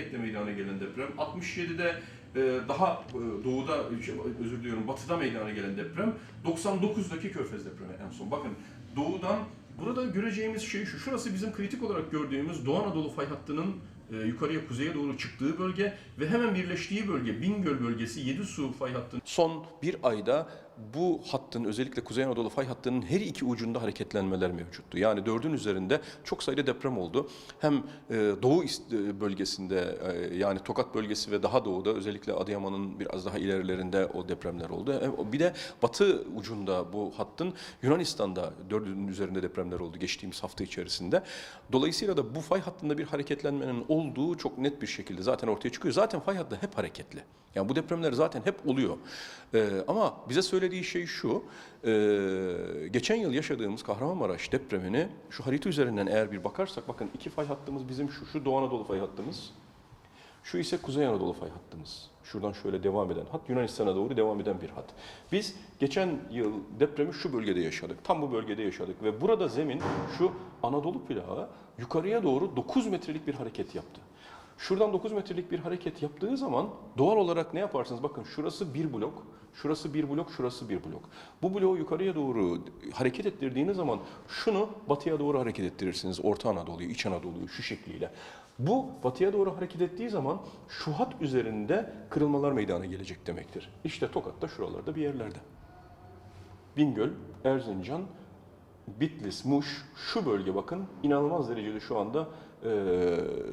Hendek'te meydana gelen deprem. 67'de e, daha e, doğuda, şey, özür diliyorum, batıda meydana gelen deprem. 99'daki Körfez depremi en son. Bakın doğudan burada göreceğimiz şey şu. Şurası bizim kritik olarak gördüğümüz Doğu Anadolu fay hattının e, yukarıya kuzeye doğru çıktığı bölge ve hemen birleştiği bölge Bingöl bölgesi 7 su fay hattının Son bir ayda bu hattın özellikle Kuzey Anadolu fay hattının her iki ucunda hareketlenmeler mevcuttu. Yani dördün üzerinde çok sayıda deprem oldu. Hem e, doğu e, bölgesinde yani Tokat bölgesi ve daha doğuda özellikle Adıyaman'ın biraz daha ilerilerinde o depremler oldu. Bir de batı ucunda bu hattın Yunanistan'da dördünün üzerinde depremler oldu geçtiğimiz hafta içerisinde. Dolayısıyla da bu fay hattında bir hareketlenmenin olduğu çok net bir şekilde zaten ortaya çıkıyor. Zaten fay hattı hep hareketli. Yani bu depremler zaten hep oluyor. Ee, ama bize söylediği şey şu, e, geçen yıl yaşadığımız Kahramanmaraş depremini şu harita üzerinden eğer bir bakarsak, bakın iki fay hattımız bizim şu, şu Doğu Anadolu fay hattımız, şu ise Kuzey Anadolu fay hattımız. Şuradan şöyle devam eden hat, Yunanistan'a doğru devam eden bir hat. Biz geçen yıl depremi şu bölgede yaşadık, tam bu bölgede yaşadık ve burada zemin şu Anadolu plağı yukarıya doğru 9 metrelik bir hareket yaptı. Şuradan 9 metrelik bir hareket yaptığı zaman doğal olarak ne yaparsınız? Bakın şurası bir blok, şurası bir blok, şurası bir blok. Bu bloğu yukarıya doğru hareket ettirdiğiniz zaman şunu batıya doğru hareket ettirirsiniz. Orta Anadolu'yu, İç Anadolu'yu şu şekliyle. Bu batıya doğru hareket ettiği zaman şu hat üzerinde kırılmalar meydana gelecek demektir. İşte Tokat'ta şuralarda bir yerlerde. Bingöl, Erzincan, Bitlis, Muş şu bölge bakın inanılmaz derecede şu anda e,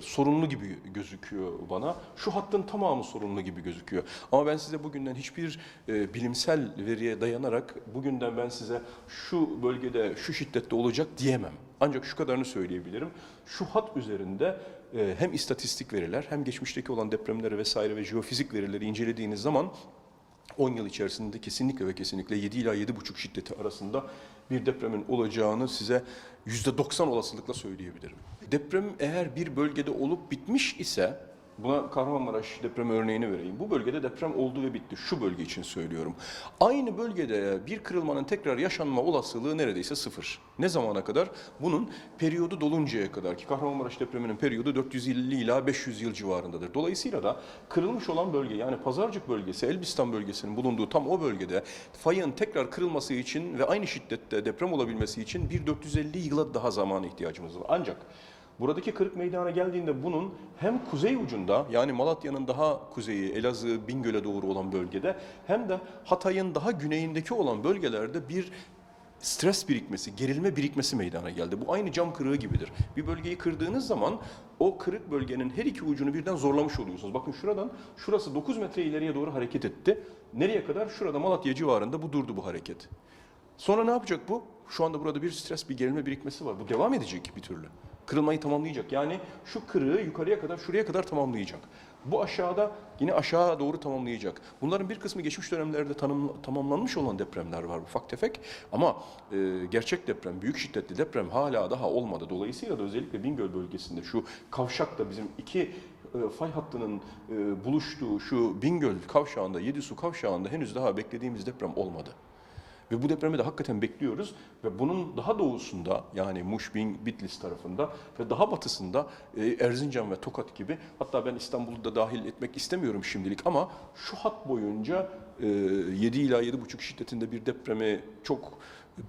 sorunlu gibi gözüküyor bana. Şu hattın tamamı sorunlu gibi gözüküyor. Ama ben size bugünden hiçbir e, bilimsel veriye dayanarak bugünden ben size şu bölgede şu şiddette olacak diyemem. Ancak şu kadarını söyleyebilirim. Şu hat üzerinde e, hem istatistik veriler hem geçmişteki olan depremleri vesaire ve jeofizik verileri incelediğiniz zaman 10 yıl içerisinde kesinlikle ve kesinlikle 7 ila 7,5 şiddeti arasında bir depremin olacağını size %90 olasılıkla söyleyebilirim. Deprem eğer bir bölgede olup bitmiş ise Buna Kahramanmaraş deprem örneğini vereyim. Bu bölgede deprem oldu ve bitti. Şu bölge için söylüyorum. Aynı bölgede bir kırılmanın tekrar yaşanma olasılığı neredeyse sıfır. Ne zamana kadar? Bunun periyodu doluncaya kadar ki Kahramanmaraş depreminin periyodu 450 ila 500 yıl civarındadır. Dolayısıyla da kırılmış olan bölge yani Pazarcık bölgesi, Elbistan bölgesinin bulunduğu tam o bölgede fayın tekrar kırılması için ve aynı şiddette deprem olabilmesi için bir 450 yıla daha zamana ihtiyacımız var. Ancak Buradaki kırık meydana geldiğinde bunun hem kuzey ucunda yani Malatya'nın daha kuzeyi, Elazığ, Bingöl'e doğru olan bölgede hem de Hatay'ın daha güneyindeki olan bölgelerde bir stres birikmesi, gerilme birikmesi meydana geldi. Bu aynı cam kırığı gibidir. Bir bölgeyi kırdığınız zaman o kırık bölgenin her iki ucunu birden zorlamış oluyorsunuz. Bakın şuradan, şurası 9 metre ileriye doğru hareket etti. Nereye kadar? Şurada Malatya civarında bu durdu bu hareket. Sonra ne yapacak bu? Şu anda burada bir stres, bir gerilme birikmesi var. Bu devam edecek bir türlü. Kırılmayı tamamlayacak. Yani şu kırığı yukarıya kadar, şuraya kadar tamamlayacak. Bu aşağıda yine aşağı doğru tamamlayacak. Bunların bir kısmı geçmiş dönemlerde tanım, tamamlanmış olan depremler var ufak tefek. Ama e, gerçek deprem, büyük şiddetli deprem hala daha olmadı. Dolayısıyla da özellikle Bingöl bölgesinde şu kavşakta bizim iki e, fay hattının e, buluştuğu şu Bingöl kavşağında, Yedisu kavşağında henüz daha beklediğimiz deprem olmadı. Ve bu depremi de hakikaten bekliyoruz. Ve bunun daha doğusunda yani Muş, Bin, Bitlis tarafında ve daha batısında e, Erzincan ve Tokat gibi hatta ben İstanbul'u da dahil etmek istemiyorum şimdilik ama şu hat boyunca e, 7 ila 7,5 şiddetinde bir depremi çok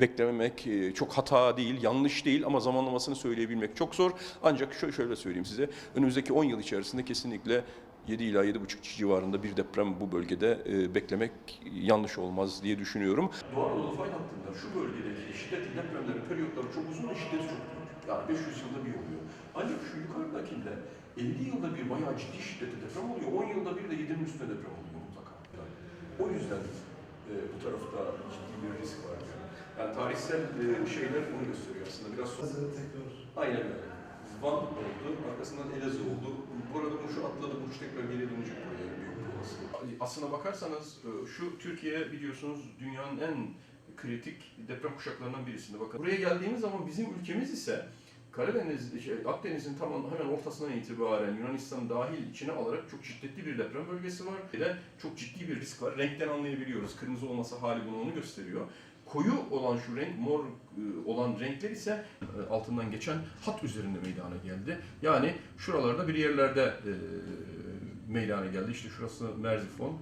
beklememek e, çok hata değil, yanlış değil ama zamanlamasını söyleyebilmek çok zor. Ancak şöyle, söyleyeyim size, önümüzdeki 10 yıl içerisinde kesinlikle 7 ila 7,5 civarında bir deprem bu bölgede e, beklemek yanlış olmaz diye düşünüyorum. Doğu Anadolu fay hattında şu bölgedeki şiddetli depremlerin periyotları çok uzun ve şiddeti çok büyük. Yani 500 yılda bir oluyor. Ancak şu yukarıdakinde 50 yılda bir bayağı ciddi şiddetli deprem oluyor. 10 yılda bir de 7'nin üstünde deprem oluyor mutlaka. O yüzden e, bu tarafta ciddi bir risk var. Yani, yani tarihsel e, şeyler bunu gösteriyor aslında. Biraz sonra... Tekrar. Aynen öyle. Van oldu, arkasından Elazığ oldu. Bu arada Muş'u atladı, Muş tekrar geri dönecek buraya büyük bir olasılık. Aslına bakarsanız e, şu Türkiye biliyorsunuz dünyanın en kritik deprem kuşaklarından birisinde. Bakın buraya geldiğimiz zaman bizim ülkemiz ise Karadeniz, şey, Akdeniz'in tam hemen ortasından itibaren Yunanistan dahil içine alarak çok şiddetli bir deprem bölgesi var. Neden? Çok ciddi bir risk var. Renkten anlayabiliyoruz. Kırmızı olması hali bunu onu gösteriyor. Koyu olan şu renk, mor e, olan renkler ise e, altından geçen hat üzerinde meydana geldi. Yani şuralarda bir yerlerde e, meydana geldi. İşte şurası Merzifon,